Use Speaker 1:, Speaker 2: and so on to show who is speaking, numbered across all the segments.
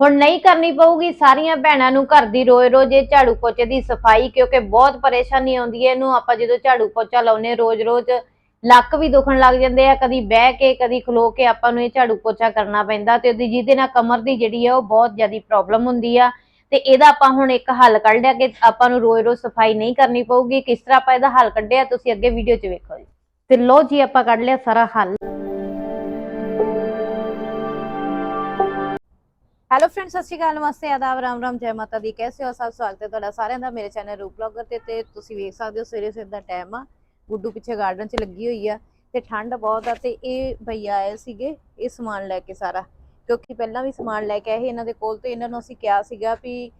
Speaker 1: ਹੁਣ ਨਹੀਂ ਕਰਨੀ ਪਊਗੀ, ਸਾਰੀਆਂ ਭੈਣਾਂ ਨੂੰ ਘਰ ਦੀ ਰੋਜ਼ ਰੋਜ਼ ਇਹ ਝਾੜੂ ਪੋਚੇ ਦੀ ਸਫ਼ਾਈ, ਕਿਉਂਕਿ ਬਹੁਤ ਪਰੇਸ਼ਾਨੀ ਆਉਂਦੀ ਹੈ ਇਹਨੂੰ, ਆਪਾਂ ਜਦੋਂ ਝਾੜੂ ਪੋਚਾ ਲਾਉਨੇ ਰੋਜ਼ ਰੋਜ਼ ਲੱਕ ਵੀ ਦੁਖਣ ਲੱਗ ਜਾਂਦੇ ਆ, ਕਦੀ ਬਹਿ ਕੇ, ਕਦੀ ਖਲੋ ਕੇ ਆਪਾਂ ਨੂੰ ਇਹ ਝਾੜੂ ਪੋਚਾ ਕਰਨਾ ਪੈਂਦਾ ਤੇ ਉਹਦੀ, ਜਿਹਦੇ ਨਾਲ ਕਮਰ ਦੀ ਜਿਹੜੀ ਆ ਉਹ ਬਹੁਤ ਜ਼ਿਆਦਾ ਪ੍ਰੋਬਲਮ ਹੁੰਦੀ ਆ ਤੇ ਇਹਦਾ ਆਪਾਂ ਹੁਣ ਇੱਕ ਹੱਲ ਕੱਢ ਲਿਆ ਕਿ ਆਪਾਂ ਨੂੰ ਰੋਜ਼ ਰੋਜ਼ ਸਫ਼ਾਈ ਨਹੀਂ ਕਰਨੀ ਪਊਗੀ, ਕਿਸ ਤਰ੍ਹਾਂ ਆਪਾਂ ਇਹਦਾ ਹੱਲ ਕੱਢਿਆ, ਤੁਸੀਂ ਅੱਗੇ ਵੀਡੀਓ 'ਚ ਵੇਖੋ ਜੀ। ਤੇ ਲੋ ਜੀ, ਆਪਾਂ ਕੱਢ ਲਿਆ ਸਾਰਾ ਹੱਲ। ਹੈਲੋ ਫਰੈਂਡਸ ਸਤਿ ਸ਼੍ਰੀ ਅਕਾਲ, ਨਮਸਤੇ, ਆਦਾਬ, ਰਾਮ ਰਾਮ, ਜੈ ਮਾਤਾ ਦੀ। ਕੈਸੇ ਹੋ ਸਭ ਸਵਾਗਤ ਹੈ ਤੁਹਾਡਾ ਸਾਰਿਆਂ ਦਾ ਮੇਰੇ ਚੈਨਲ ਰੂਪ ਬਲੌਗਰ ਤੇ ਤੇ ਤੁਸੀਂ ਵੇਖ ਸਕਦੇ ਹੋ ਸਵੇਰੇ ਸਵੇਰ ਦਾ ਟਾਈਮ ਆ। ਗੁੱਡੂ ਪਿੱਛੇ ਗਾਰਡਨ 'ਚ ਲੱਗੀ ਹੋਈ ਆ ਤੇ ਠੰਡ ਬਹੁਤ ਆ ਤੇ ਇਹ ਭਈਆ ਆਏ ਸੀਗੇ, ਇਹ ਸਮਾਨ ਲੈ ਕੇ ਸਾਰਾ। ਕਿਉਂਕਿ ਪਹਿਲਾਂ ਵੀ ਸਮਾਨ ਲੈ ਕੇ ਆਏ ਸੀ, ਇਹਨਾਂ ਦੇ ਕੋਲ ਤੇ ਇਹਨਾਂ ਨੂੰ ਅਸੀਂ ਕਿਹਾ ਸੀਗਾ ਵੀ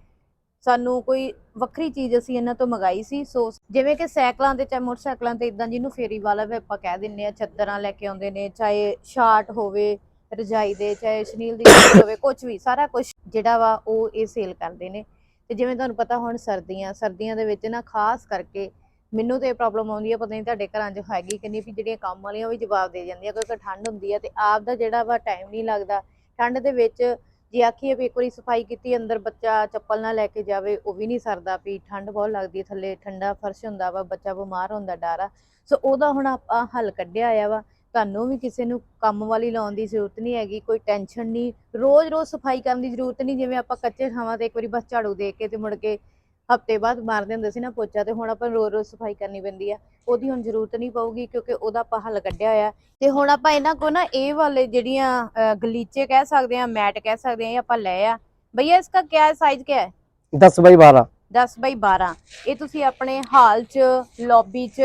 Speaker 1: ਸਾਨੂੰ ਕੋਈ ਵੱਖਰੀ ਚੀਜ਼ ਅਸੀਂ ਇਹਨਾਂ ਤੋਂ ਮੰਗਾਈ ਸੀ। ਸੋ ਜਿਵੇਂ ਕਿ ਸਾਈਕਲਾਂ ਤੇ, ਚਾਹੇ ਮੋਟਰਸਾਈਕਲਾਂ ਤੇ ਇਦਾਂ ਜਿਹਨੂੰ ਫੇਰੀ ਵਾਲਾ ਵੀ ਆਪਾਂ ਕਹਿ ਦਿੰਨੇ ਆ, ਚੱਦਰਾਂ ਲੈ ਕੇ ਆਉਂਦੇ ਨੇ, ਚਾਹੇ ਸ਼ਾਟ ਹੋਵੇ ਰਜਾਈ ਦੇ, ਚਾਹੇ ਸ਼ਨੀਲ ਦੀ ਹੋਵੇ ਕੁਝ ਵੀ, ਸਾਰਾ ਕੁਝ ਜਿਹੜਾ ਵਾ ਉਹ ਇਹ ਸੇਲ ਕਰਦੇ ਨੇ। ਤੇ ਜਿਵੇਂ ਤੁਹਾਨੂੰ ਪਤਾ ਹੁਣ ਸਰਦੀਆਂ ਸਰਦੀਆਂ ਦੇ ਵਿੱਚ ਨਾ ਖਾਸ ਕਰਕੇ ਮੈਨੂੰ ਤੇ ਇਹ ਪ੍ਰੋਬਲਮ ਆਉਂਦੀ ਹੈ ਪਤਾ ਨਹੀਂ ਤੁਹਾਡੇ ਘਰਾਂ 'ਚ ਹੈਗੀ ਕਿ ਨਹੀਂ ਵੀ ਜਿਹੜੀਆਂ ਕੰਮ ਵਾਲੀਆਂ ਉਹ ਵੀ ਜਵਾਬ ਦੇ ਜਾਂਦੀਆਂ, ਕਿਉਂਕਿ ਠੰਡ ਹੁੰਦੀ ਹੈ ਤੇ ਆਪ ਦਾ ਜਿਹੜਾ ਵਾ ਟਾਈਮ ਨਹੀਂ ਲੱਗਦਾ। ਠੰਡ ਦੇ ਵਿੱਚ ਜੇ ਆਖੀਏ ਵੀ ਇੱਕ ਵਾਰੀ ਸਫ਼ਾਈ ਕੀਤੀ, ਅੰਦਰ ਬੱਚਾ ਚੱਪਲ ਨਾ ਲੈ ਕੇ ਜਾਵੇ, ਉਹ ਵੀ ਨਹੀਂ ਸਰਦਾ ਵੀ ਠੰਡ ਬਹੁਤ ਲੱਗਦੀ ਹੈ ਥੱਲੇ, ਠੰਡਾ ਫਰਸ਼ ਹੁੰਦਾ ਵਾ, ਬੱਚਾ ਬਿਮਾਰ ਹੁੰਦਾ ਡਰ ਆ। ਸੋ ਉਹਦਾ ਹੁਣ ਆਪਾਂ ਹੱਲ ਕੱਢਿਆ ਆ ਵਾ। ਤੁਹਾਨੂੰ ਵੀ ਕਿਸੇ ਨੂੰ ਕੰਮ ਵਾਲੀ ਲਾਉਣ ਦੀ ਜ਼ਰੂਰਤ ਨਹੀਂ ਹੈਗੀ ਕੋਈ ਟੈਨਸ਼ਨ ਨਹੀਂ ਰੋਜ਼-ਰੋਜ਼ ਸਫ਼ਾਈ ਕਰਨ ਦੀ ਜ਼ਰੂਰਤ ਨਹੀਂ ਜਿਵੇਂ ਆਪਾਂ ਕੱਚੇ ਥਾਵਾਂ ਤੇ ਇੱਕ ਵਾਰੀ ਬਸ ਝਾੜੂ ਦੇ ਕੇ ਤੇ ਮੁੜ ਕੇ ਹਫ਼ਤੇ ਬਾਅਦ ਮਾਰਦੇ ਹੁੰਦੇ ਸੀ ਨਾ ਪੋਚਾ ਤੇ ਹੁਣ ਆਪਾਂ ਰੋਜ਼-ਰੋਜ਼ ਸਫ਼ਾਈ ਕਰਨੀ ਪੈਂਦੀ ਆ ਉਹਦੀ ਹੁਣ ਜ਼ਰੂਰਤ ਨਹੀਂ ਪਊਗੀ ਕਿਉਂਕਿ ਉਹਦਾ ਆਪਾਂ ਹੱਲ ਕੱਢਿਆ ਹੋਇਆ। ਤੇ ਹੁਣ ਆਪਾਂ ਇਹਨਾਂ ਕੋ ਨਾ ਇਹ ਵਾਲੇ ਜਿਹੜੀਆਂ ਗਲੀਚੇ ਕਹਿ ਸਕਦੇ ਆ ਮੈਟ ਕਹਿ ਸਕਦੇ ਆ ਇਹ ਆਪਾਂ ਲੈ ਆ। ਭਈਆ ਇਸਕਾ ਕੀ ਸਾਈਜ਼ ਕੀ ਹੈ?
Speaker 2: 10 ਬਾਈ 12
Speaker 1: 10 ਬਾਈ ਇਹ ਤੁਸੀਂ ਆਪਣੇ ਹਾਲ 'ਚ ਲੌਬੀ 'ਚ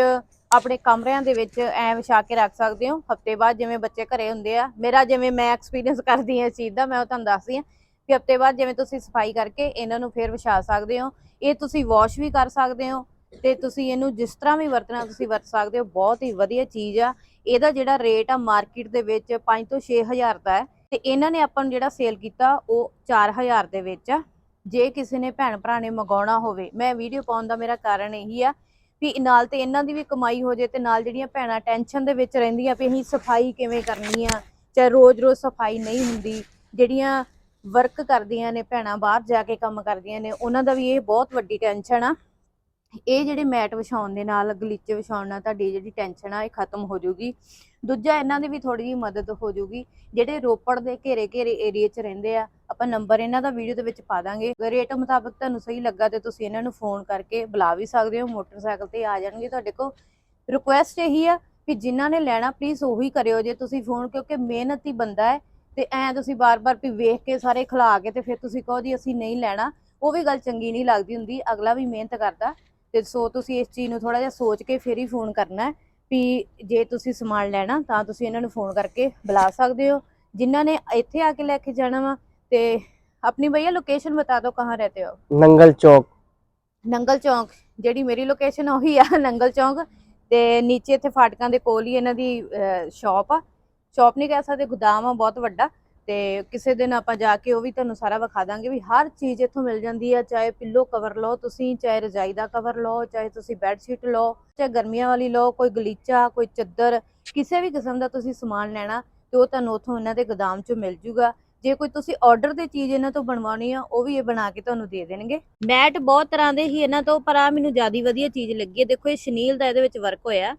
Speaker 1: ਆਪਣੇ ਕਮਰਿਆਂ ਦੇ ਵਿੱਚ ਐ ਵਿਛਾ ਕੇ ਰੱਖ ਸਕਦੇ ਹੋ। ਹਫ਼ਤੇ ਬਾਅਦ ਜਿਵੇਂ ਬੱਚੇ ਘਰੇ ਹੁੰਦੇ ਆ, ਮੇਰਾ ਜਿਵੇਂ ਮੈਂ ਐਕਸਪੀਰੀਅੰਸ ਕਰਦੀ ਹਾਂ ਇਸ ਚੀਜ਼ ਦਾ, ਮੈਂ ਉਹ ਤੁਹਾਨੂੰ ਦੱਸਦੀ ਹਾਂ ਕਿ ਹਫ਼ਤੇ ਬਾਅਦ ਜਿਵੇਂ ਤੁਸੀਂ ਸਫ਼ਾਈ ਕਰਕੇ ਇਹਨਾਂ ਨੂੰ ਫੇਰ ਵਿਛਾ ਸਕਦੇ ਹੋ। ਇਹ ਤੁਸੀਂ ਵਾਸ਼ ਵੀ ਕਰ ਸਕਦੇ ਹੋ ਤੇ ਤੁਸੀਂ ਇਹਨੂੰ ਜਿਸ ਤਰ੍ਹਾਂ ਵੀ ਵਰਤਣਾ ਤੁਸੀਂ ਵਰਤ ਸਕਦੇ ਹੋ, ਬਹੁਤ ਹੀ ਵਧੀਆ ਚੀਜ਼ ਆ। ਇਹਦਾ ਜਿਹੜਾ ਰੇਟ ਆ ਮਾਰਕੀਟ ਦੇ ਵਿੱਚ 5 ਤੋਂ 6000 ਦਾ ਹੈ ਤੇ ਇਹਨਾਂ ਨੇ ਆਪਾਂ ਨੂੰ ਜਿਹੜਾ ਸੇਲ ਕੀਤਾ ਉਹ 4000 ਦੇ ਵਿੱਚ ਆ। ਜੇ ਕਿਸੇ ਨੇ ਭੈਣ ਭਰਾ ਨੇ ਮੰਗਾਉਣਾ ਹੋਵੇ, ਮੈਂ ਵੀਡੀਓ ਪਾਉਣ ਦਾ ਮੇਰਾ ਕਾਰਨ ਇਹੀ ਆ ਵੀ ਨਾਲ ਤੇ ਇਹਨਾਂ ਦੀ ਵੀ ਕਮਾਈ ਹੋ ਜੇ ਤੇ ਨਾਲ ਜਿਹੜੀਆਂ ਭੈਣਾਂ ਟੈਨਸ਼ਨ ਦੇ ਵਿੱਚ ਰਹਿੰਦੀਆਂ ਵੀ ਅਸੀਂ ਸਫ਼ਾਈ ਕਿਵੇਂ ਕਰਨੀ ਆ, ਚਾਹੇ ਰੋਜ਼-ਰੋਜ਼ ਸਫ਼ਾਈ ਨਹੀਂ ਹੁੰਦੀ, ਜਿਹੜੀਆਂ ਵਰਕ ਕਰਦੀਆਂ ਨੇ, ਭੈਣਾਂ ਬਾਹਰ ਜਾ ਕੇ ਕੰਮ ਕਰਦੀਆਂ ਨੇ, ਉਹਨਾਂ ਦਾ ਵੀ ਇਹ ਬਹੁਤ ਵੱਡੀ ਟੈਨਸ਼ਨ ਆ। ਇਹ ਜਿਹੜੇ ਮੈਟ ਵਿਛਾਉਣ ਦੇ ਨਾਲ, ਗਲੀਚੇ ਵਿਛਾਉਣ ਨਾਲ ਤੁਹਾਡੀ ਜਿਹੜੀ ਟੈਨਸ਼ਨ ਆ, ਇਹ ਖਤਮ ਹੋ ਜਾਊਗੀ। ਦੂਜਾ, ਇਹਨਾਂ ਦੀ ਵੀ ਥੋੜੀ ਜਿਹੀ ਮਦਦ ਹੋ ਜਾਊਗੀ। ਜਿਹੜੇ ਰੋਪੜ ਦੇ ਘੇਰੇ ਘੇਰੇ ਏਰੀਆ 'ਚ ਰਹਿੰਦੇ ਆ, ਆਪਾਂ ਨੰਬਰ ਇਹਨਾਂ ਦਾ ਵੀਡੀਓ ਦੇ ਵਿੱਚ ਪਾ ਦਾਂਗੇ। ਰੇਟ ਮੁਤਾਬਕ ਤੁਹਾਨੂੰ ਸਹੀ ਲੱਗਾ ਤੇ ਤੁਸੀਂ ਇਹਨਾਂ ਨੂੰ ਫੋਨ ਕਰਕੇ ਬੁਲਾ ਵੀ ਸਕਦੇ ਹੋ, ਮੋਟਰਸਾਈਕਲ ਤੇ ਆ ਜਾਣਗੇ ਤੁਹਾਡੇ ਕੋਲ। ਰਿਕੁਐਸਟ ਇਹੀ ਆ ਕਿ ਜਿਨ੍ਹਾਂ ਨੇ ਲੈਣਾ ਪਲੀਜ਼ ਉਹੀ ਕਰਿਓ। ਜੇ ਤੁਸੀਂ ਫੋਨ ਕਿਉਂਕਿ ਮਿਹਨਤੀ ਬੰਦਾ ਹੈ ਤੇ ਐ ਤੁਸੀਂ ਬਾਰ-ਬਾਰ ਵੀ ਵੇਖ ਕੇ ਸਾਰੇ ਖਿਲਾ ਕੇ ਤੇ ਫਿਰ ਤੁਸੀਂ ਕਹੋ ਜੀ ਅਸੀਂ ਨਹੀਂ ਲੈਣਾ। ਉਹ ਵੀ ਗੱਲ ਚੰਗੀ ਨਹੀਂ ਲੱਗਦੀ ਹੁੰਦੀ, ਅਗਲਾ ਵੀ ਮਿਹਨਤ ਕਰਦਾ। ਤੇ ਸੋ ਤੁਸੀਂ ਇਸ ਚੀਜ਼ ਨੂੰ ਥੋੜਾ ਜਿਹਾ ਸੋਚ ਕੇ ਫੇਰ ਹੀ ਫੋਨ ਕਰਨਾ ਹੈ ਵੀ ਜੇ ਤੁਸੀਂ ਸਮਾਨ ਲੈਣਾ ਤਾਂ ਤੁਸੀਂ ਇਹਨਾਂ ਨੂੰ ਫੋਨ ਕਰਕੇ ਬੁਲਾ ਸਕਦੇ ਹੋ। ਜਿਨ੍ਹਾਂ ਨੇ ਇੱਥੇ ਆ ਕੇ ਲੈ ਕੇ ਜਾਣਾ ਵਾ ਤੇ ਆਪਣੀ ਬਈਆ ਲੋਕੇਸ਼ਨ ਬਤਾ ਦਿਓ ਕਹਾਂ ਰਹਤੇ ਹੋ।
Speaker 2: ਨੰਗਲ ਚੌਕ।
Speaker 1: ਨੰਗਲ ਚੌਂਕ ਜਿਹੜੀ ਮੇਰੀ ਲੋਕੇਸ਼ਨ ਉਹੀ ਆ ਨੰਗਲ ਚੌਂਕ। ਤੇ ਨੀਚੇ ਇੱਥੇ ਫਾਟਕਾਂ ਦੇ ਕੋਲ ਹੀ ਇਹਨਾਂ ਦੀ ਸ਼ਾਪ ਆ। ਸ਼ਾਪ ਨਹੀਂ ਕਹਿ ਸਕਦੇ ਗੋਦਾਮ ਆ ਬਹੁਤ ਵੱਡਾ। ਤੇ ਕਿਸੇ ਦਿਨ ਆਪਾਂ ਜਾ ਕੇ ਉਹ ਵੀ ਤੁਹਾਨੂੰ ਸਾਰਾ ਵਿਖਾ ਦਾਂਗੇ ਵੀ ਹਰ ਚੀਜ਼ ਇੱਥੋਂ ਮਿਲ ਜਾਂਦੀ ਆ, ਚਾਹੇ ਪਿੱਲੋ ਕਵਰ ਲਓ ਤੁਸੀਂ, ਚਾਹੇ ਰਜਾਈ ਦਾ ਕਵਰ ਲਓ, ਚਾਹੇ ਤੁਸੀਂ ਬੈੱਡ ਸ਼ੀਟ ਲਓ, ਚਾਹੇ ਗਰਮੀਆਂ ਵਾਲੀ ਲਓ, ਕੋਈ ਗਲੀਚਾ, ਕੋਈ ਚੱਦਰ, ਕਿਸੇ ਵੀ ਕਿਸਮ ਦਾ ਤੁਸੀਂ ਸਮਾਨ ਲੈਣਾ ਤੇ ਉਹ ਤੁਹਾਨੂੰ ਉੱਥੋਂ ਇਹਨਾਂ ਦੇ ਗੋਦਾਮ 'ਚੋਂ ਮਿਲ ਜੂਗਾ। ਜੇ ਕੋਈ ਤੁਸੀਂ ਆਰਡਰ ਤੇ ਚੀਜ਼ ਇਹਨਾਂ ਤੋਂ ਬਣਵਾਉਣੀ ਆ, ਉਹ ਵੀ ਇਹ ਬਣਾ ਕੇ ਤੁਹਾਨੂੰ ਦੇ ਦੇਣਗੇ। ਮੈਟ ਬਹੁਤ ਤਰ੍ਹਾਂ ਦੇ ਹੀ ਇਹਨਾਂ ਤੋਂ, ਪਰ ਆ ਮੈਨੂੰ ਜ਼ਿਆਦਾ ਵਧੀਆ ਚੀਜ਼ ਲੱਗੀ ਹੈ ਦੇਖੋ, ਇਹ ਸ਼ਨੀਲ ਦਾ ਇਹਦੇ ਵਿੱਚ ਵਰਕ ਹੋਇਆ।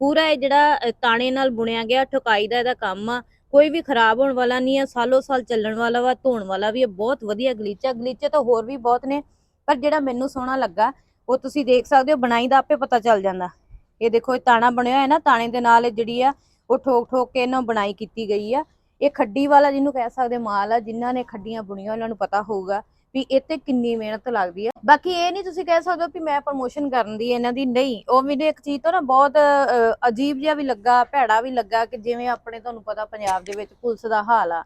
Speaker 1: ਪੂਰਾ ਇਹ ਜਿਹੜਾ ਤਾਣੇ ਨਾਲ ਬੁਣਿਆ ਗਿਆ, ਠੁਕਾਈ ਦਾ ਇਹਦਾ ਕੰਮ ਆ। ਕੋਈ ਵੀ ਖਰਾਬ ਹੋਣ ਵਾਲਾ ਨਹੀਂ ਆ ਸਾਲੋ ਸਾਲ ਚੱਲਣ ਵਾਲਾ ਵਾ, ਧੋਣ ਵਾਲਾ ਵੀ ਹੈ, ਬਹੁਤ ਵਧੀਆ ਗਲੀਚਾ, ਗਲੀਚੇ ਤਾਂ ਹੋਰ ਵੀ ਬਹੁਤ ਨੇ, ਪਰ ਜਿਹੜਾ ਮੈਨੂੰ ਸੋਹਣਾ ਲੱਗਾ, ਉਹ ਤੁਸੀਂ ਦੇਖ ਸਕਦੇ ਹੋ, ਬਣਾਈ ਦਾ ਆਪੇ ਪਤਾ ਚੱਲ ਜਾਂਦਾ। ਇਹ ਦੇਖੋ, ਇਹ ਤਾਣਾ ਬਣਿਆ ਹੋਇਆ ਨਾ, ਤਾਣੇ ਦੇ ਨਾਲ ਜਿਹੜੀ ਆ, ਉਹ ਠੋਕ ਠੋਕ ਕੇ ਇਹਨਾਂ ਬਣਾਈ ਕੀਤੀ ਗਈ ਆ। ਇਹ ਖੱਡੀ ਵਾਲਾ ਜਿਹਨੂੰ ਕਹਿ ਸਕਦੇ, ਮਾਲ ਆ, ਜਿਨ੍ਹਾਂ ਨੇ ਖੱਡੀਆਂ ਬੁਣੀਆਂ, ਉਹਨਾਂ ਨੂੰ ਪਤਾ ਹੋਊਗਾ। ਵੀ ਇਹ ਕਿੰਨੀ ਮਿਹਨਤ ਲੱਗਦੀ ਆ। ਬਾਕੀ ਇਹ ਨਹੀਂ ਤੁਸੀਂ ਕਹਿ ਸਕਦੇ ਹੋ ਵੀ ਮੈਂ ਪ੍ਰਮੋਸ਼ਨ ਕਰਨ ਦੀ ਇਹਨਾਂ ਦੀ ਨਹੀਂ। ਉਹ ਮੈਨੂੰ ਇੱਕ ਚੀਜ਼ ਤੋਂ ਨਾ ਬਹੁਤ ਅਜੀਬ ਜਿਹਾ ਵੀ ਲੱਗਾ, ਭੈੜਾ ਵੀ ਲੱਗਾ ਕਿ ਜਿਵੇਂ ਆਪਣੇ ਤੁਹਾਨੂੰ ਪਤਾ ਪੰਜਾਬ ਦੇ ਵਿੱਚ ਪੁਲਿਸ ਦਾ ਹਾਲ ਆ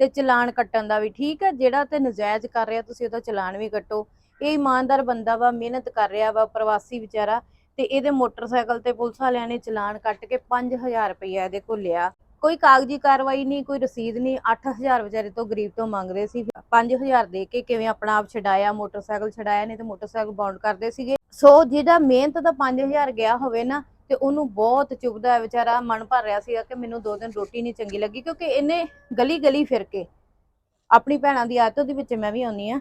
Speaker 1: ਤੇ ਚਲਾਨ ਕੱਟਣ ਦਾ ਵੀ ਠੀਕ ਹੈ ਜਿਹੜਾ ਤੇ ਨਜਾਇਜ਼ ਕਰ ਰਿਹਾ ਤੁਸੀਂ ਉਹਦਾ ਚਲਾਨ ਵੀ ਕੱਟੋ। ਇਹ ਇਮਾਨਦਾਰ ਬੰਦਾ ਵਾ, ਮਿਹਨਤ ਕਰ ਰਿਹਾ ਵਾ, ਪ੍ਰਵਾਸੀ ਵਿਚਾਰਾ ਤੇ ਇਹਦੇ ਮੋਟਰਸਾਈਕਲ ਤੇ ਪੁਲਿਸ ਵਾਲਿਆਂ ਨੇ ਚਲਾਨ ਕੱਟ ਕੇ 5000 ਰੁਪਇਆ ਇਹਦੇ ਕੋਲ ਲਿਆ। ਕੋਈ ਕਾਗਜ਼ੀ ਕਾਰਵਾਈ ਨਹੀਂ, ਕੋਈ ਰਸੀਦ ਨਹੀਂ 8000 ਵਿਚਾਰੇ ਤੋਂ ਗਰੀਬ ਤੋਂ ਮੰਗਦੇ ਸੀ। 5000 ਦੇ ਕੇ ਕਿਵੇਂ ਆਪਣਾ ਆਪ ਛਡਾਇਆ, ਮੋਟਰਸਾਈਕਲ ਛਡਾਇਆ, ਨਹੀਂ ਤੇ ਮੋਟਰਸਾਈਕਲ ਬਾਉਂਡ ਕਰਦੇ ਸੀਗੇ। ਸੋ ਜਿਹਦਾ ਮਿਹਨਤ ਦਾ 5000 ਗਿਆ ਹੋਵੇ ਨਾ, ਤੇ ਉਹਨੂੰ ਬਹੁਤ ਚੁਭਦਾ ਹੈ ਵਿਚਾਰਾ, ਮਨ ਭਰ ਰਿਹਾ ਸੀਗਾ ਕਿ ਮੈਨੂੰ ਦੋ ਦਿਨ ਰੋਟੀ ਨਹੀਂ ਚੰਗੀ ਲੱਗੀ, ਕਿਉਂਕਿ ਇਹਨੇ ਗਲੀ ਗਲੀ ਫਿਰ ਕੇ ਆਪਣੀ ਭੈਣਾਂ ਦੀ ਆਦਤ ਦੇ ਵਿੱਚ ਮੈਂ ਵੀ ਆਉਣੀ ਆ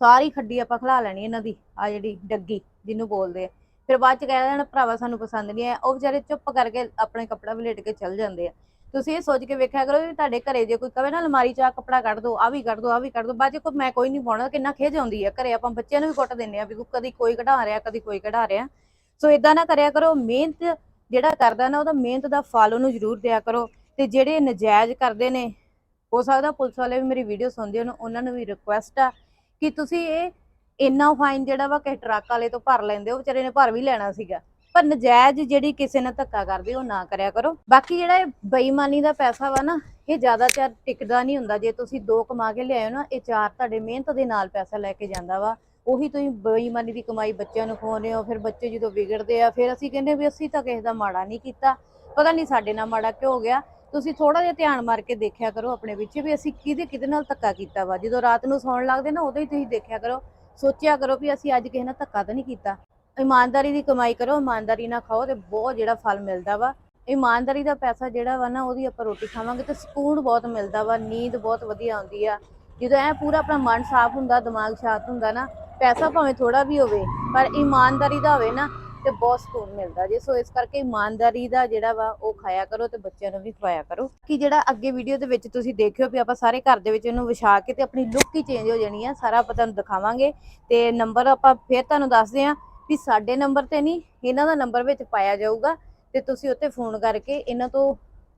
Speaker 1: ਸਾਰੀ ਖੱਡੀ ਆਪਾਂ ਖਲਾ ਲੈਣੀ ਇਹਨਾਂ ਦੀ ਆ ਜਿਹੜੀ ਡੱਗੀ ਜਿਹਨੂੰ ਬੋਲਦੇ ਆ। ਫਿਰ ਬਾਅਦ ਚ ਕਹਿ ਦੇਣਾ, ਭਰਾਵਾ ਸਾਨੂੰ ਪਸੰਦ ਨਹੀਂ ਆਇਆ, ਉਹ ਵਿਚਾਰੇ ਚੁੱਪ ਕਰਕੇ ਆਪਣੇ ਕੱਪੜਾ ਵਲੇਟ ਕੇ ਚੱਲ ਜਾਂਦੇ ਆ। ਤੁਸੀਂ ਇਹ ਸੋਚ ਕੇ ਵੇਖਿਆ ਕਰੋ ਵੀ ਤੁਹਾਡੇ ਘਰੇ ਜੇ ਕੋਈ ਕਵੇ ਨਾ, ਅਲਮਾਰੀ ਚ ਆ ਕੱਪੜਾ ਕੱਢ ਦੋ ਆ ਵੀ ਕੱਢ ਦੋ ਆ ਵੀ ਕੱਢ ਦੋ, ਬਾਅਦ ਚ ਮੈਂ ਕੋਈ ਨਹੀਂ ਪਾਉਣਾ, ਕਿੰਨਾ ਖੇਜ ਆਉਂਦੀ ਆ ਘਰੇ, ਆਪਾਂ ਬੱਚਿਆਂ ਨੂੰ ਵੀ ਕੁੱਟ ਦਿੰਦੇ ਆ ਵੀ ਕਦੀ ਕੋਈ ਕਢਾ ਰਿਹਾ, ਕਦੀ ਕੋਈ ਕਢਾ ਰਿਹਾ। ਸੋ ਇਦਾਂ ਨਾ ਕਰਿਆ ਕਰੋ, ਮਿਹਨਤ ਜਿਹੜਾ ਕਰਦਾ ਨਾ, ਉਹਦਾ ਮਿਹਨਤ ਦਾ ਫਲ ਉਹਨੂੰ ਜ਼ਰੂਰ ਦਿਆ ਕਰੋ ਤੇ ਜਿਹੜੇ ਨਜਾਇਜ਼ ਕਰਦੇ ਨੇ, ਹੋ ਸਕਦਾ ਪੁਲਿਸ ਵਾਲੇ ਵੀ ਮੇਰੀ ਵੀਡੀਓ ਸੁਣਦੇ ਹੋਣ, ਉਹਨਾਂ ਨੂੰ ਵੀ ਰਿਕੁਐਸਟ ਆ ਕਿ ਤੁਸੀਂ ਇਹ ਇੰਨਾ ਫਾਈਨ ਜਿਹੜਾ ਵਾ ਕਿ ਟਰੱਕ ਵਾਲੇ ਤੋਂ ਭਰ ਲੈਂਦੇ ਹੋ ਵਿਚਾਰੇ ਨੇ ਭਰ ਵੀ ਲੈਣਾ ਸੀਗਾ। ਪਰ ਨਜਾਇਜ਼ ਜਿਹੜੀ ਕਿਸੇ ਨਾਲ ਧੱਕਾ ਕਰਦੇ, ਉਹ ਨਾ ਕਰਿਆ ਕਰੋ। ਬਾਕੀ ਜਿਹੜਾ ਇਹ ਬੇਈਮਾਨੀ ਦਾ ਪੈਸਾ ਵਾ ਨਾ, ਇਹ ਜ਼ਿਆਦਾ ਚਾਰ ਟਿਕਦਾ ਨਹੀਂ ਹੁੰਦਾ। ਜੇ ਤੁਸੀਂ ਦੋ ਕਮਾ ਕੇ ਲਿਆਏ ਹੋ ਨਾ, ਇਹ ਚਾਰ ਤੁਹਾਡੇ ਮਿਹਨਤ ਦੇ ਨਾਲ ਪੈਸਾ ਲੈ ਕੇ ਜਾਂਦਾ ਵਾ। ਉਹੀ ਤੁਸੀਂ ਬੇਈਮਾਨੀ ਦੀ ਕਮਾਈ ਬੱਚਿਆਂ ਨੂੰ ਖਵਾਉਂਦੇ ਹੋ, ਫਿਰ ਬੱਚੇ ਜਦੋਂ ਵਿਗੜਦੇ ਆ, ਫਿਰ ਅਸੀਂ ਕਹਿੰਦੇ ਵੀ ਅਸੀਂ ਤਾਂ ਕਿਸੇ ਦਾ ਮਾੜਾ ਨਹੀਂ ਕੀਤਾ। ਪਤਾ ਨਹੀਂ ਸਾਡੇ ਨਾਲ ਮਾੜਾ ਕਿਉਂ ਹੋ ਗਿਆ। ਤੁਸੀਂ ਥੋੜਾ ਜਿਹਾ ਧਿਆਨ ਮਾਰ ਕੇ ਦੇਖਿਆ ਕਰੋ ਆਪਣੇ ਵਿੱਚ ਵੀ ਅਸੀਂ ਕਿਹਦੇ ਕਿਹਦੇ ਨਾਲ ਧੱਕਾ ਕੀਤਾ ਵਾ। ਜਦੋਂ ਰਾਤ ਨੂੰ ਸੌਣ ਲੱਗਦੇ ਨਾ, ਉਦੋਂ ਹੀ ਤੁਸੀਂ ਦੇਖਿਆ ਕਰੋ। ਸੋਚਿਆ ਕਰੋ ਵੀ ਅਸੀਂ ਅੱਜ ਕਿਸੇ ਨਾਲ ਧੱਕਾ ਤਾਂ ਨਹੀਂ ਕੀਤਾ। ਇਮਾਨਦਾਰੀ ਦੀ ਕਮਾਈ ਕਰੋ, ਇਮਾਨਦਾਰੀ ਨਾਲ ਖਾਓ ਤੇ ਬਹੁਤ ਜਿਹੜਾ ਫਲ ਮਿਲਦਾ ਵਾ। ਇਮਾਨਦਾਰੀ ਦਾ ਪੈਸਾ ਜਿਹੜਾ ਵਾ ਨਾ, ਉਹਦੀ ਆਪਾਂ ਰੋਟੀ ਖਾਵਾਂਗੇ ਤੇ ਸਕੂਨ ਬਹੁਤ ਮਿਲਦਾ ਵਾ, ਨੀਂਦ ਬਹੁਤ ਵਧੀਆ ਆਉਂਦੀ ਆ। ਜਦੋਂ ਇਹ ਪੂਰਾ ਆਪਣਾ ਮਨ ਸਾਫ਼ ਹੁੰਦਾ, ਦਿਮਾਗ ਸ਼ਾਂਤ ਹੁੰਦਾ ਨਾ, ਪੈਸਾ ਭਾਵੇਂ ਥੋੜਾ ਵੀ ਹੋਵੇ, ਪਰ ਇਮਾਨਦਾਰੀ ਦਾ ਹੋਵੇ ਨਾ, ਤੇ ਬਹੁਤ ਸਕੂਨ ਮਿਲਦਾ ਜੇ। ਸੋ ਇਸ ਕਰਕੇ ਇਮਾਨਦਾਰੀ ਦਾ ਜਿਹੜਾ ਵਾ, ਉਹ ਖਾਇਆ ਕਰੋ ਤੇ ਬੱਚਿਆਂ ਨੂੰ ਵੀ ਖਵਾਇਆ ਕਰੋ। ਕਿ ਜਿਹੜਾ ਅੱਗੇ ਵੀਡੀਓ ਦੇ ਵਿੱਚ ਤੁਸੀਂ ਦੇਖਿਓ ਵੀ ਆਪਾਂ ਸਾਰੇ ਘਰ ਦੇ ਵਿੱਚ ਇਹਨੂੰ ਵਿਛਾ ਕੇ ਤੇ ਆਪਣੀ ਲੁੱਕ ਹੀ ਚੇਂਜ ਹੋ ਜਾਣੀ ਆ, ਸਾਰਾ ਆਪਾਂ ਤੁਹਾਨੂੰ ਦਿਖਾਵਾਂਗੇ। ਤੇ ਨੰਬਰ ਆਪਾਂ ਫੇਰ ਤੁਹਾਨੂੰ ਦੱਸਦੇ ਆ। ਵੀ ਸਾਡੇ ਨੰਬਰ ਤੇ ਨਹੀਂ ਇਹਨਾਂ ਦਾ ਨੰਬਰ ਵਿੱਚ ਪਾਇਆ ਜਾਊਗਾ ਤੇ ਤੁਸੀਂ ਉੱਤੇ ਫੋਨ ਕਰਕੇ ਇਹਨਾਂ ਤੋਂ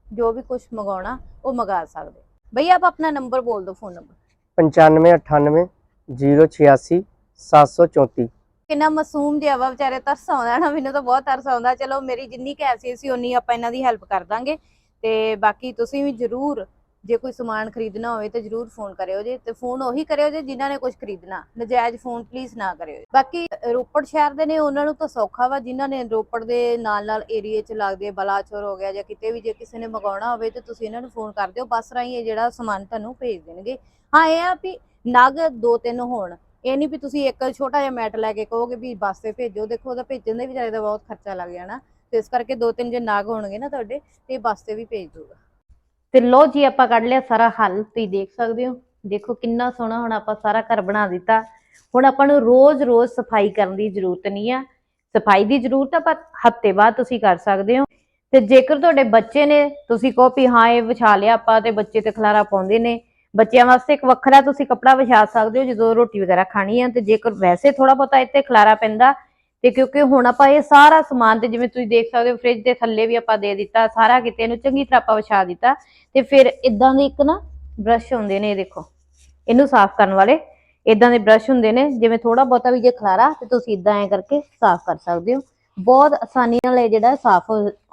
Speaker 1: ਜੋ ਵੀ ਕੁਝ ਮੰਗਾਉਣਾ ਉਹ ਮੰਗਾ ਸਕਦੇ। ਬਈ ਆਪ ਆਪਣਾ ਨੰਬਰ ਬੋਲ ਦਿਓ ਫੋਨ ਨੰਬਰ।
Speaker 2: 9598 086 734
Speaker 1: ਕਿੰਨਾ ਮਾਸੂਮ ਜਿਹਾ ਵਾ ਵਿਚਾਰੇ ਤਰਸ ਆਉਂਦਾ ਨਾ ਮੈਨੂੰ ਤਾਂ ਬਹੁਤ ਤਰਸ ਆਉਂਦਾ। ਚਲੋ ਮੇਰੀ ਜਿੰਨੀ ਕੈਸੀ ਸੀ ਉਨੀ ਆਪਾਂ ਇਹਨਾਂ ਦੀ ਹੈਲਪ ਕਰ ਦਾਂਗੇ। ਤੇ ਬਾਕੀ ਤੁਸੀਂ ਵੀ ਜਰੂਰ ਜੇ ਕੋਈ ਸਮਾਨ ਖਰੀਦਣਾ ਹੋਵੇ ਤਾਂ ਜਰੂਰ ਫੋਨ ਕਰਿਓ ਜੇ, ਤੇ ਫੋਨ ਉਹੀ ਕਰਿਓ ਜੇ ਜਿਨ੍ਹਾਂ ਨੇ ਕੁਝ ਖਰੀਦਣਾ, ਨਜਾਇਜ਼ ਫੋਨ ਪਲੀਜ਼ ਨਾ ਕਰਿਓ। ਬਾਕੀ ਰੋਪੜ ਸ਼ਹਿਰ ਦੇ ਨੇ, ਉਹਨਾਂ ਨੂੰ ਤਾਂ ਸੌਖਾ ਵਾ, ਜਿਨ੍ਹਾਂ ਨੇ ਰੋਪੜ ਦੇ ਨਾਲ ਨਾਲ ਏਰੀਏ 'ਚ ਲੱਗਦੇ ਬਲਾਚੌਰ ਹੋ ਗਿਆ ਜਾਂ ਕਿਤੇ ਵੀ ਜੇ ਕਿਸੇ ਨੇ ਮੰਗਾਉਣਾ ਹੋਵੇ ਤੇ ਤੁਸੀਂ ਇਹਨਾਂ ਨੂੰ ਫੋਨ ਕਰ ਦਿਓ, ਬੱਸ ਰਾਹੀਂ ਇਹ ਜਿਹੜਾ ਸਮਾਨ ਤੁਹਾਨੂੰ ਭੇਜ ਦੇਣਗੇ। ਹਾਂ, ਇਹ ਆ ਵੀ ਨਗ ਦੋ ਤਿੰਨ ਹੋਣ, ਇਹ ਨਹੀਂ ਵੀ ਤੁਸੀਂ ਇੱਕ ਛੋਟਾ ਜਿਹਾ ਮੈਟ ਲੈ ਕੇ ਕਹੋਗੇ ਵੀ ਬੱਸ ਤੇ ਭੇਜੋ, ਦੇਖੋ ਉਹਦਾ ਭੇਜਣ ਦੇ ਵਿਚਾਰੇ ਦਾ ਬਹੁਤ ਖਰਚਾ ਲੱਗ ਜਾਣਾ, ਤੇ ਇਸ ਕਰਕੇ ਦੋ ਤਿੰਨ ਜੇ ਨਾਗ ਹੋਣਗੇ ਨਾ ਤੁਹਾਡੇ, ਤੇ ਬੱਸ ਤੇ ਵੀ ਭੇਜ ਦੂਗਾ ਤੇ ਲੋ ਜੀ, ਆਪਾਂ ਕੱਢ ਲਿਆ ਸਾਰਾ ਹੱਲ, ਤੁਸੀਂ ਦੇਖ ਸਕਦੇ ਹੋ। ਦੇਖੋ ਕਿੰਨਾ ਸੋਹਣਾ ਹੁਣ ਆਪਾਂ ਸਾਰਾ ਘਰ ਬਣਾ ਦਿੱਤਾ। ਹੁਣ ਆਪਾਂ ਨੂੰ ਰੋਜ਼-ਰੋਜ਼ ਸਫ਼ਾਈ ਕਰਨ ਦੀ ਜ਼ਰੂਰਤ ਨਹੀਂ ਆ। ਸਫ਼ਾਈ ਦੀ ਜ਼ਰੂਰਤ ਆ ਪਰ ਹਫ਼ਤੇ ਬਾਅਦ ਤੁਸੀਂ ਕਰ ਸਕਦੇ ਹੋ। ਤੇ ਜੇਕਰ ਤੁਹਾਡੇ ਬੱਚੇ ਨੇ, ਤੁਸੀਂ ਕਹੋ ਵੀ ਹਾਂ, ਇਹ ਵਿਛਾ ਲਿਆ ਆਪਾਂ ਤੇ ਬੱਚੇ ਤੇ ਖਲਾਰਾ ਪਾਉਂਦੇ ਨੇ। ਬੱਚਿਆਂ ਵਾਸਤੇ ਇੱਕ ਵੱਖਰਾ ਤੁਸੀਂ ਕੱਪੜਾ ਵਿਛਾ ਸਕਦੇ ਹੋ, ਜਦੋਂ ਰੋਟੀ ਵਗੈਰਾ ਖਾਣੀ ਹੈ ਤੇ ਜੇਕਰ ਵੈਸੇ ਥੋੜਾ ਬਹੁਤਾ ਇੱਥੇ ਖਲਾਰਾ ਪੈਂਦਾ ਤੇ ਕਿਉਂਕਿ ਹੁਣ ਆਪਾਂ ਇਹ ਸਾਰਾ ਸਮਾਨ ਤੇ ਜਿਵੇਂ ਤੁਸੀਂ ਦੇਖ ਸਕਦੇ ਹੋ ਫ੍ਰਿਜ ਦੇ ਥੱਲੇ ਵੀ ਆਪਾਂ ਦੇ ਦਿੱਤਾ, ਸਾਰਾ ਕਿਤੇ ਇਹਨੂੰ ਚੰਗੀ ਤਰ੍ਹਾਂ ਆਪਾਂ ਵਿਛਾ ਦਿੱਤਾ ਤੇ ਫਿਰ ਇਦਾਂ ਦੇ ਇੱਕ ਨਾ ਬ੍ਰਸ਼ ਹੁੰਦੇ ਨੇ ਇਹ ਦੇਖੋ, ਇਹਨੂੰ ਸਾਫ਼ ਕਰਨ ਵਾਲੇ ਇਦਾਂ ਦੇ ਬ੍ਰਸ਼ ਹੁੰਦੇ ਨੇ, ਜਿਵੇਂ ਥੋੜਾ ਬਹੁਤਾ ਵੀ ਜੇ ਖਲਾਰਾ ਤੇ ਤੁਸੀਂ ਇਦਾਂ ਐ ਕਰਕੇ ਸਾਫ਼ ਕਰ ਸਕਦੇ ਹੋ। ਬਹੁਤ ਆਸਾਨੀ ਨਾਲ ਇਹ ਜਿਹੜਾ ਸਾਫ਼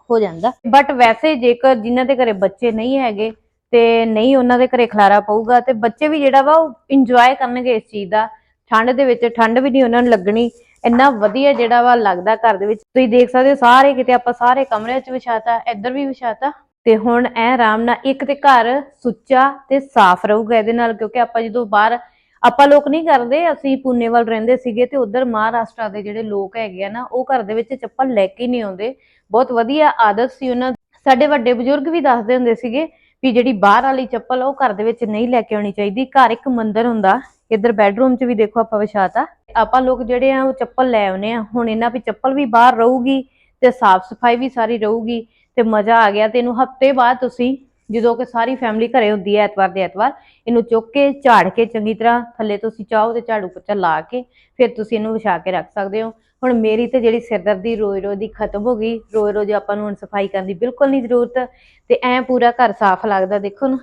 Speaker 1: ਹੋ- ਜਾਂਦਾ। ਬਟ ਵੈਸੇ ਜੇਕਰ ਜਿਨ੍ਹਾਂ ਦੇ ਘਰੇ ਬੱਚੇ ਨਹੀਂ ਹੈਗੇ ਤੇ ਨਹੀਂ ਉਹਨਾਂ ਦੇ ਘਰੇ ਖਲਾਰਾ ਪਊਗਾ ਤੇ ਬੱਚੇ ਵੀ ਜਿਹੜਾ ਵਾ ਉਹ ਇੰਜੋਏ ਕਰਨਗੇ ਇਸ ਚੀਜ਼ ਦਾ। ਠੰਡ ਦੇ ਵਿੱਚ ਠੰਡ ਵੀ ਨਹੀਂ ਉਹਨਾਂ ਨੂੰ ਲੱਗਣੀ। ਇੰਨਾ ਵਧੀਆ ਜਿਹੜਾ ਵਾ ਲੱਗਦਾ ਘਰ ਦੇ ਵਿੱਚ। ਤੁਸੀਂ ਦੇਖ ਸਕਦੇ ਹੋ ਸਾਰੇ ਕਿਤੇ ਆਪਾਂ ਸਾਰੇ ਕਮਰਿਆਂ 'ਚ ਵਿਛਾਤਾ, ਇੱਧਰ ਵੀ ਵਿਛਾਤਾ। ਤੇ ਹੁਣ ਐ ਆਰਾਮ ਨਾਲ ਇੱਕ ਤੇ ਘਰ ਸੁੱਚਾ ਤੇ ਸਾਫ਼ ਰਹੂਗਾ ਇਹਦੇ ਨਾਲ, ਕਿਉਂਕਿ ਆਪਾਂ ਜਦੋਂ ਬਾਹਰ ਆਪਾਂ ਲੋਕ ਨਹੀਂ ਕਰਦੇ, ਅਸੀਂ ਪੂਨੇ ਵੱਲ ਰਹਿੰਦੇ ਸੀਗੇ ਤੇ ਉਧਰ ਮਹਾਰਾਸ਼ਟਰ ਦੇ ਜਿਹੜੇ ਲੋਕ ਹੈਗੇ ਆ ਨਾ, ਉਹ ਘਰ ਦੇ ਵਿੱਚ ਚੱਪਲ ਲੈ ਕੇ ਨਹੀਂ ਆਉਂਦੇ। ਬਹੁਤ ਵਧੀਆ ਆਦਤ ਸੀ ਉਹਨਾਂ ਸਾਡੇ ਵੱਡੇ ਬਜ਼ੁਰਗ ਵੀ ਦੱਸਦੇ ਹੁੰਦੇ ਸੀਗੇ ਵੀ ਜਿਹੜੀ ਬਾਹਰ ਵਾਲੀ ਚੱਪਲ ਉਹ ਘਰ ਦੇ ਵਿੱਚ ਨਹੀਂ ਲੈ ਕੇ ਆਉਣੀ ਚਾਹੀਦੀ, ਘਰ ਇੱਕ ਮੰਦਿਰ ਹੁੰਦਾ। ਇੱਧਰ ਬੈੱਡਰੂਮ 'ਚ ਵੀ ਦੇਖੋ ਆਪਾਂ ਵਿਛਾਤਾ। ਆਪਾਂ ਲੋਕ ਜਿਹੜੇ ਆ, ਉਹ ਚੱਪਲ ਲੈ ਆਉਨੇ ਆ। ਹੁਣ ਇਹਨਾਂ ਵੀ ਚੱਪਲ ਵੀ ਬਾਹਰ ਰਹੂਗੀ ਤੇ ਸਾਫ਼ ਸਫ਼ਾਈ ਵੀ ਸਾਰੀ ਰਹੂਗੀ ਤੇ ਮਜ਼ਾ ਆ ਗਿਆ ਤੇ ਇਹਨੂੰ ਹਫ਼ਤੇ ਬਾਅਦ ਤੁਸੀਂ ਜਦੋਂ ਕਿ ਸਾਰੀ ਫੈਮਿਲੀ ਘਰੇ ਹੁੰਦੀ ਹੈ ਐਤਵਾਰ ਦੇ ਐਤਵਾਰ, ਇਹਨੂੰ ਚੁੱਕ ਕੇ, ਝਾੜ ਕੇ ਚੰਗੀ ਤਰ੍ਹਾਂ ਥੱਲੇ ਤੁਸੀਂ ਚਾਹੋ ਤੇ ਝਾੜੂ ਪੋਚਾ ਲਾ ਕੇ ਫਿਰ ਤੁਸੀਂ ਇਹਨੂੰ ਵਿਛਾ ਕੇ ਰੱਖ ਸਕਦੇ ਹੋ। ਹੁਣ ਮੇਰੀ ਤੇ ਜਿਹੜੀ ਸਿਰਦਰਦੀ ਰੋਜ਼ ਰੋਜ਼ ਦੀ ਖਤਮ ਹੋ ਗਈ ਰੋਜ਼ ਰੋਜ਼ ਆਪਾਂ ਨੂੰ ਹੁਣ ਸਫ਼ਾਈ ਕਰਨ ਦੀ ਬਿਲਕੁਲ ਨਹੀਂ ਜ਼ਰੂਰਤ ਤੇ ਐ ਪੂਰਾ ਘਰ ਸਾਫ਼ ਲੱਗਦਾ ਦੇਖੋ ਨਾ।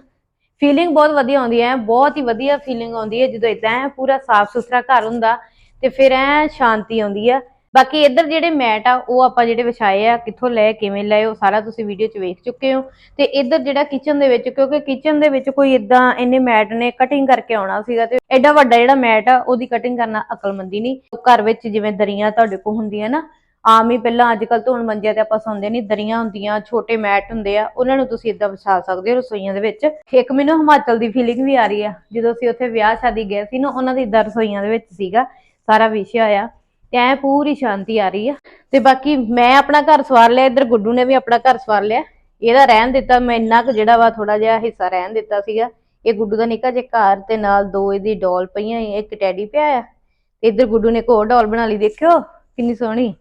Speaker 1: ਫੀਲਿੰਗ ਬਹੁਤ ਵਧੀਆ ਆਉਂਦੀ ਹੈ, ਬਹੁਤ ਹੀ ਵਧੀਆ ਫੀਲਿੰਗ ਆਉਂਦੀ ਹੈ ਜਦੋਂ ਇਦਾਂ ਪੂਰਾ ਸਾਫ਼ ਸੁਥਰਾ ਘਰ ਹੁੰਦਾ ਤੇ ਫਿਰ ਐ ਸ਼ਾਂਤੀ ਆਉਂਦੀ ਆ। ਬਾਕੀ ਇੱਧਰ ਜਿਹੜੇ ਮੈਟ ਆ, ਉਹ ਆਪਾਂ ਜਿਹੜੇ ਵਿਛਾਏ ਆ, ਕਿੱਥੋਂ ਲਏ, ਕਿਵੇਂ ਲਏ, ਉਹ ਸਾਰਾ ਤੁਸੀਂ ਵੀਡੀਓ 'ਚ ਵੇਖ ਚੁੱਕੇ ਹੋ। ਤੇ ਇੱਧਰ ਜਿਹੜਾ ਕਿਚਨ ਦੇ ਵਿੱਚ, ਕਿਉਂਕਿ ਕਿਚਨ ਦੇ ਵਿੱਚ ਕੋਈ ਇਦਾਂ ਇੰਨੇ ਮੈਟ ਨੇ ਕਟਿੰਗ ਕਰਕੇ ਆਉਣਾ ਸੀਗਾ ਤੇ ਐਡਾ ਵੱਡਾ ਜਿਹੜਾ ਮੈਟ ਆ, ਉਹਦੀ ਕਟਿੰਗ ਕਰਨਾ ਅਕਲਮੰਦੀ ਨਹੀਂ। ਘਰ ਵਿੱਚ ਜਿਵੇਂ ਦਰੀਆਂ ਤੁਹਾਡੇ ਕੋਲ ਹੁੰਦੀਆਂ ਨਾ ਆਮ ਹੀ ਪਹਿਲਾਂ ਅੱਜ ਕੱਲ ਧੋਣ ਮੰਜਿਆਂ ਤੇ ਆਪਾਂ ਸੌਂਦੇ ਨਹੀਂ, ਦਰੀਆਂ ਹੁੰਦੀਆਂ, ਛੋਟੇ ਮੈਟ ਹੁੰਦੇ ਆ, ਉਹਨਾਂ ਨੂੰ ਤੁਸੀਂ ਇਦਾਂ ਵਿਛਾ ਸਕਦੇ ਹੋ ਰਸੋਈਆਂ ਦੇ ਵਿੱਚ। ਇੱਕ ਮੈਨੂੰ ਹਿਮਾਚਲ ਦੀ ਫੀਲਿੰਗ ਵੀ ਆ ਰਹੀ ਆ, ਜਦੋਂ ਅਸੀਂ ਉੱਥੇ ਵਿਆਹ ਸ਼ਾਦੀ ਗਏ ਸੀ ਨਾ, ਉਹਨਾਂ ਦੀ ਦਰ ਰਸੋਈਆਂ ਦੇ ਵਿੱਚ ਸੀਗਾ, ਸਾਰਾ ਵਿਸ਼ਾ ਹੋਇਆ ਐ ਪੂਰੀ ਸ਼ਾਂਤੀ ਆ ਰਹੀ ਆ। ਤੇ ਬਾਕੀ ਮੈਂ ਆਪਣਾ ਘਰ ਸਵਾਰ ਲਿਆ, ਇੱਧਰ ਗੁੱਡੂ ਨੇ ਵੀ ਆਪਣਾ ਘਰ ਸਵਾਰ ਲਿਆ, ਇਹਦਾ ਰਹਿਣ ਦਿੱਤਾ, ਮੈਂ ਇੰਨਾ ਕੁ ਜਿਹੜਾ ਵਾ ਥੋੜਾ ਜਿਹਾ ਹਿੱਸਾ ਰਹਿਣ ਦਿੱਤਾ ਸੀਗਾ। ਇਹ ਗੁੱਡੂ ਦਾ ਨਿੱਕਾ ਜਿਹਾ ਘਰ ਤੇ ਨਾਲ ਦੋ ਇਹਦੀ ਡੋਲ ਪਈਆਂ, ਇੱਕ ਟੈਡੀ ਪਿਆ ਆ, ਤੇ ਇੱਧਰ ਗੁੱਡੂ ਨੇ ਇੱਕ ਹੋਰ ਡੋਲ ਬਣਾ ਲਈ, ਦੇਖਿਓ ਕਿੰਨੀ ਸੋਹਣੀ।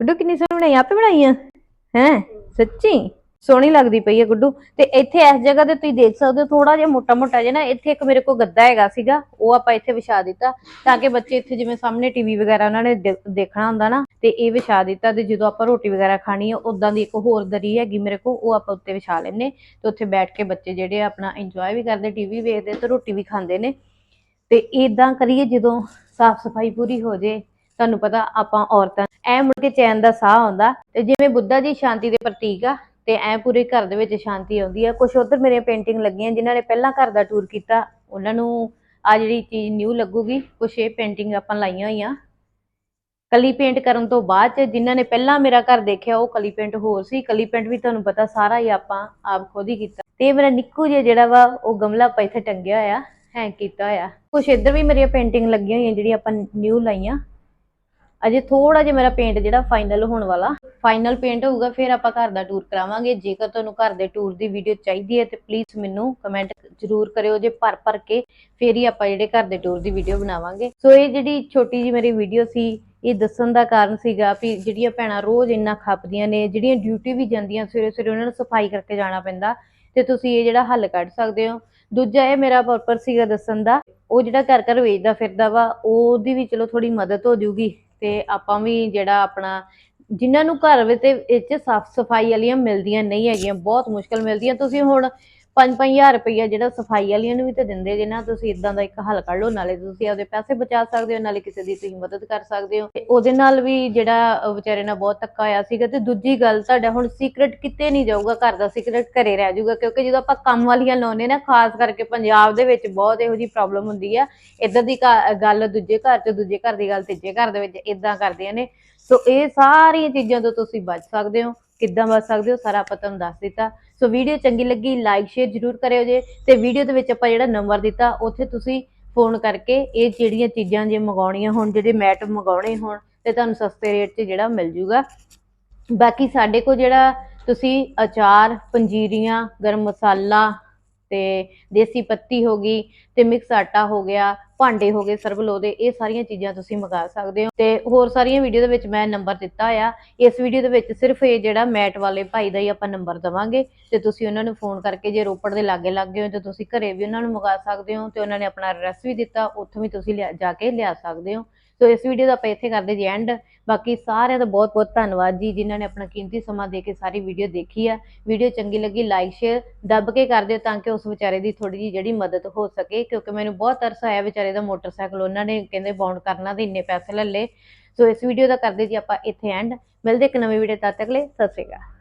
Speaker 1: ਗੁੱਡੂ, ਕਿੰਨੀ ਸੋਹਣੀ ਬਣਾਈ, ਆਪੇ ਬਣਾਈਆਂ ਹੈ? ਸੱਚੀ? ਸੋਹਣੀ ਲੱਗਦੀ ਪਈ ਹੈ ਗੁੱਡੂ। ਤੇ ਇੱਥੇ ਇਸ ਜਗ੍ਹਾ ਤੇ ਤੁਸੀਂ ਦੇਖ ਸਕਦੇ ਹੋ ਥੋੜਾ ਜਿਹਾ ਮੋਟਾ ਮੋਟਾ ਜਿਹਾ ਨਾ, ਇੱਥੇ ਇੱਕ ਮੇਰੇ ਕੋਲ ਗੱਦਾ ਹੈਗਾ ਸੀਗਾ, ਉਹ ਆਪਾਂ ਇੱਥੇ ਵਿਛਾ ਦਿੱਤਾ, ਤਾਂ ਕਿ ਬੱਚੇ ਇੱਥੇ ਜਿਵੇਂ ਸਾਹਮਣੇ ਟੀਵੀ ਵਗੈਰਾ ਉਹਨਾਂ ਨੇ ਦੇਖਣਾ ਹੁੰਦਾ ਨਾ, ਤੇ ਇਹ ਵਿਛਾ ਦਿੱਤਾ, ਤੇ ਜਦੋਂ ਆਪਾਂ ਰੋਟੀ ਵਗੈਰਾ ਖਾਣੀ ਆ ਉਦਾਂ ਦੀ ਇੱਕ ਹੋਰ ਦਰੀ ਹੈਗੀ ਮੇਰੇ ਕੋਲ, ਉਹ ਆਪਾਂ ਉੱਤੇ ਵਿਛਾ ਲੈਨੇ ਤੇ ਉੱਥੇ ਬੈਠ ਕੇ ਬੱਚੇ ਜਿਹੜੇ ਆਪਣਾ ਇੰਜੋਏ ਵੀ ਕਰਦੇ ਟੀਵੀ ਵੇਖਦੇ ਤੇ ਰੋਟੀ ਵੀ ਖਾਂਦੇ ਨੇ। ਤੇ ਇਦਾਂ ਕਰੀਏ, ਜਦੋਂ ਸਾਫ਼ ਸਫ਼ਾਈ ਪੂਰੀ ਹੋ ਜੇ, ਤੁਹਾਨੂੰ ਪਤਾ ਆਪਾਂ ਔਰਤਾਂ ਐ ਮੁੜ ਕੇ ਚੈਨ ਦਾ ਸਾਹ ਆਉਂਦਾ ਤੇ ਜਿਵੇਂ ਬੁੱਧਾ ਜੀ ਸ਼ਾਂਤੀ ਦੇ ਪ੍ਰਤੀਕ ਆ ਤੇ ਐ ਪੂਰੇ ਘਰ ਦੇ ਵਿੱਚ ਸ਼ਾਂਤੀ ਆਉਂਦੀ ਆ। ਕੁਝ ਉਧਰ ਮੇਰੀਆਂ ਪੇਂਟਿੰਗ ਲੱਗੀਆਂ ਜਿਨ੍ਹਾਂ ਨੇ ਪਹਿਲਾਂ ਘਰ ਦਾ ਟੂਰ ਕੀਤਾ, ਉਹਨਾਂ ਨੂੰ ਆ ਜਿਹੜੀ ਚੀਜ਼ ਨਿਊ ਲੱਗੂਗੀ ਕੁਝ ਇਹ ਪੇਂਟਿੰਗ ਆਪਾਂ ਲਾਈਆਂ ਹੋਈਆਂ। ਕਲੀ ਪੇਂਟ ਕਰਨ ਤੋਂ ਬਾਅਦ ਚ ਜਿਨ੍ਹਾਂ ਨੇ ਪਹਿਲਾਂ ਮੇਰਾ ਘਰ ਦੇਖਿਆ, ਉਹ ਕਲੀ ਪੇਂਟ ਹੋਰ ਸੀ। ਕਲੀ ਪੇਂਟ ਵੀ ਤੁਹਾਨੂੰ ਪਤਾ ਸਾਰਾ ਹੀ ਆਪਾਂ ਆਪ ਖੁਦ ਹੀ ਕੀਤਾ। ਤੇ ਮੇਰਾ ਨਿੱਕੂ ਜਿਹਾ ਜਿਹੜਾ ਵਾ, ਉਹ ਗਮਲਾ ਆਪਾਂ ਇੱਥੇ ਟੰਗਿਆ ਹੋਇਆ ਹੈਂਗ ਕੀਤਾ ਹੋਇਆ। ਕੁਛ ਇੱਧਰ ਵੀ ਮੇਰੀਆਂ ਪੇਂਟਿੰਗ ਲੱਗੀਆਂ ਹੋਈਆਂ ਜਿਹੜੀਆਂ ਆਪਾਂ ਨਿਊ ਲਾਈਆਂ। ਅਜੇ ਥੋੜਾ ਜਿਹਾ ਮੇਰਾ ਪੇਂਟ ਜਿਹੜਾ ਫਾਈਨਲ ਹੋਣ ਵਾਲਾ ਫਾਈਨਲ ਪੇਂਟ ਹੋਊਗਾ, ਫਿਰ ਆਪਾਂ ਘਰ ਦਾ ਟੂਰ ਕਰਾਵਾਂਗੇ। ਜੇਕਰ ਤੁਹਾਨੂੰ ਘਰ ਦੇ ਟੂਰ ਦੀ ਵੀਡੀਓ ਚਾਹੀਦੀ ਹੈ ਤੇ ਪਲੀਜ਼ ਮੈਨੂੰ ਕਮੈਂਟ ਜ਼ਰੂਰ ਕਰਿਓ। ਜੇ ਭਰ ਭਰ ਕੇ ਫਿਰ ਹੀ ਆਪਾਂ ਜਿਹੜੇ ਘਰ ਦੇ ਟੂਰ ਦੀ ਵੀਡੀਓ ਬਣਾਵਾਂਗੇ। ਸੋ ਇਹ ਜਿਹੜੀ ਛੋਟੀ ਜੀ ਮੇਰੀ ਵੀਡੀਓ ਸੀ, ਇਹ ਦੱਸਣ ਦਾ ਕਾਰਨ ਸੀਗਾ ਵੀ ਜਿਹੜੀਆਂ ਭੈਣਾਂ ਰੋਜ਼ ਇੰਨਾ ਖੱਪਦੀਆਂ ਨੇ, ਜਿਹੜੀਆਂ ਡਿਊਟੀ ਵੀ ਜਾਂਦੀਆਂ ਸਵੇਰੇ ਸਵੇਰੇ ਉਹਨਾਂ ਨੂੰ ਸਫ਼ਾਈ ਕਰਕੇ ਜਾਣਾ ਪੈਂਦਾ, ਤੇ ਤੁਸੀਂ ਇਹ ਜਿਹੜਾ ਹੱਲ ਕੱਢ ਸਕਦੇ ਹੋ। ਦੂਜਾ ਇਹ ਮੇਰਾ ਪਰਪਸ ਸੀਗਾ ਦੱਸਣ ਦਾ, ਉਹ ਜਿਹੜਾ ਘਰ ਘਰ ਵੇਚਦਾ ਫਿਰਦਾ ਵਾ, ਉਹਦੀ ਵੀ ਚਲੋ ਥੋੜੀ ਮਦਦ ਹੋ ਜੂਗੀ ਤੇ ਆਪਾਂ ਵੀ ਜਿਹੜਾ ਆਪਣਾ, ਜਿਨ੍ਹਾਂ ਨੂੰ ਘਰ ਵਿੱਚ ਇਹ 'ਚ ਸਾਫ਼ ਸਫ਼ਾਈ ਵਾਲੀਆਂ ਮਿਲਦੀਆਂ ਨਹੀਂ ਹੈਗੀਆਂ, ਬਹੁਤ ਮੁਸ਼ਕਲ ਮਿਲਦੀਆਂ। ਤੁਸੀਂ ਹੁਣ 5-5000 ਰੁਪਈਆ ਜਿਹੜਾ ਸਫ਼ਾਈ ਵਾਲੀਆਂ ਨੂੰ ਵੀ ਤਾਂ ਦਿੰਦੇ ਜੇ ਨਾ, ਤੁਸੀਂ ਇਦਾਂ ਦਾ ਇੱਕ ਹੱਲ ਕੱਢ ਲਓ, ਨਾਲੇ ਤੁਸੀਂ ਆਪਦੇ ਪੈਸੇ ਬਚਾ ਸਕਦੇ ਹੋ, ਨਾਲੇ ਕਿਸੇ ਦੀ ਤੁਸੀਂ ਮਦਦ ਕਰ ਸਕਦੇ ਹੋ। ਤੇ ਉਹਦੇ ਨਾਲ ਵੀ ਜਿਹੜਾ ਵਿਚਾਰੇ ਨਾਲ ਬਹੁਤ ਧੱਕਾ ਹੋਇਆ ਸੀਗਾ, ਤੇ ਦੂਜੀ ਗੱਲ ਤੁਹਾਡਾ ਹੁਣ ਸੀਕ੍ਰੇਟ ਕਿਤੇ ਨਹੀਂ ਜਾਊਗਾ, ਘਰ ਦਾ ਸੀਕ੍ਰੇਟ ਘਰੇ ਰਹਿ ਜਾਊਗਾ, ਕਿਉਂਕਿ ਜਦੋਂ ਆਪਾਂ ਕੰਮ ਵਾਲੀਆਂ ਲਾਉਂਦੇ ਨਾ, ਖਾਸ ਕਰਕੇ ਪੰਜਾਬ ਦੇ ਵਿੱਚ ਬਹੁਤ ਇਹੋ ਜਿਹੀ ਪ੍ਰੋਬਲਮ ਹੁੰਦੀ ਆ। ਇੱਧਰ ਦੀ ਘ- ਗੱਲ ਦੂਜੇ ਘਰ ਚ ਦੂਜੇ ਘਰ ਦੀ ਗੱਲ, ਤੀਜੇ ਘਰ ਦੇ ਵਿੱਚ ਇਦਾਂ ਕਰਦੀਆਂ ਨੇ। ਸੋ ਇਹ ਸਾਰੀਆਂ ਚੀਜ਼ਾਂ ਤੋਂ ਤੁਸੀਂ ਬਚ ਸਕਦੇ ਹੋ। ਕਿੱਦਾਂ ਬਚ ਸਕਦੇ ਹੋ, ਸਾਰਾ ਆਪਾਂ ਤੁਹਾਨੂੰ ਦੱਸ ਦਿੱਤਾ। ਸੋ ਵੀਡੀਓ ਚੰਗੀ ਲੱਗੀ ਲਾਈਕ ਸ਼ੇਅਰ ਜਰੂਰ ਕਰਿਓ ਜੇ। ਤੇ ਵੀਡੀਓ ਦੇ ਵਿੱਚ ਆਪਾਂ ਜਿਹੜਾ ਨੰਬਰ ਦਿੱਤਾ, ਉੱਥੇ ਤੁਸੀਂ ਫੋਨ ਕਰਕੇ ਇਹ ਜਿਹੜੀਆਂ ਚੀਜ਼ਾਂ ਜੇ ਮੰਗਾਉਣੀਆਂ ਹੋਣ, ਜਿਹੜੇ ਮੈਟ ਮੰਗਾਉਣੇ ਹੋਣ, ਤੇ ਤੁਹਾਨੂੰ ਸਸਤੇ ਰੇਟ 'ਚ ਜਿਹੜਾ ਮਿਲ ਜੂਗਾ। ਬਾਕੀ ਸਾਡੇ ਕੋਲ ਜਿਹੜਾ ਤੁਸੀਂ ਅਚਾਰ, ਪੰਜੀਰੀਆਂ, ਗਰਮ ਮਸਾਲਾ ਤੇ ਦੇਸੀ ਪੱਤੀ ਹੋ ਗਈ ਤੇ ਮਿਕਸ ਆਟਾ ਹੋ ਗਿਆ ਭਾਂਡੇ ਹੋ ਗਏ ਸਰਬਲੋ ਦੇ ਇਹ ਸਾਰੀਆਂ ਚੀਜ਼ਾਂ ਤੁਸੀਂ ਮੰਗਾ ਸਕਦੇ ਹੋ। ਤੇ ਹੋਰ ਸਾਰੀਆਂ ਵੀਡੀਓ ਦੇ ਵਿੱਚ ਮੈਂ ਨੰਬਰ ਦਿੱਤਾ ਆ। ਇਸ ਵੀਡੀਓ ਦੇ ਵਿੱਚ ਸਿਰਫ ਇਹ ਜਿਹੜਾ ਮੈਟ ਵਾਲੇ ਭਾਈ ਦਾ ਹੀ ਆਪਾਂ ਨੰਬਰ ਦਵਾਂਗੇ। ਤੇ ਤੁਸੀਂ ਉਹਨਾਂ ਨੂੰ ਫੋਨ ਕਰਕੇ ਜੇ ਰੋਪੜ ਦੇ ਲਾਗੇ ਲੱਗੇ ਹੋ, ਤੇ ਤੁਸੀਂ ਘਰੇ ਵੀ ਉਹਨਾਂ ਨੂੰ ਮੰਗਾ ਸਕਦੇ ਹੋ ਤੇ ਉਹਨਾਂ ਨੇ ਆਪਣਾ ਐਡਰੈਸ ਵੀ ਦਿੱਤਾ, ਉੱਥੋਂ ਵੀ ਤੁਸੀਂ ਲਿਆ- ਜਾ ਕੇ ਲਿਆ ਸਕਦੇ ਹੋ। ਸੋ ਇਸ ਵੀਡੀਓ ਦਾ ਆਪਾਂ ਇੱਥੇ ਕਰਦੇ ਜੀ ਐਂਡ ਬਾਕੀ ਸਾਰਿਆਂ ਦਾ ਬਹੁਤ ਬਹੁਤ ਧੰਨਵਾਦ ਜੀ, ਜਿਨ੍ਹਾਂ ਨੇ ਆਪਣਾ ਕੀਮਤੀ ਸਮਾਂ ਦੇ ਕੇ ਸਾਰੀ ਵੀਡੀਓ ਦੇਖੀ ਆ। ਵੀਡੀਓ ਚੰਗੀ ਲੱਗੀ ਲਾਈਕ ਸ਼ੇਅਰ ਦੱਬ ਕੇ ਕਰ ਦਿਓ ਤਾਂ ਕਿ ਉਸ ਵਿਚਾਰੇ ਦੀ ਥੋੜੀ ਜਿਹੀ ਜਿਹੜੀ ਮਦਦ ਹੋ ਸਕੇ, ਕਿਉਂਕਿ ਮੈਨੂੰ ਬਹੁਤ ਤਰਸ ਆਇਆ ਵਿਚਾਰੇ ਦਾ ਮੋਟਰਸਾਈਕਲ। ਉਹਨਾਂ ਨੇ ਕਹਿੰਦੇ ਬਾਉਂਡ ਕਰਨਾ ਤੇ ਇੰਨੇ ਪੈਸੇ ਲੈ ਲਏ। ਸੋ ਇਸ ਵੀਡੀਓ ਦਾ ਕਰਦੇ ਜੀ ਆਪਾਂ ਇੱਥੇ ਐਂਡ ਮਿਲਦੇ ਇੱਕ ਨਵੀਂ ਵੀਡੀਓ ਤਦ ਤੱਕ ਲਈ। ਸਤਿ ਸ਼੍ਰੀ ਅਕਾਲ।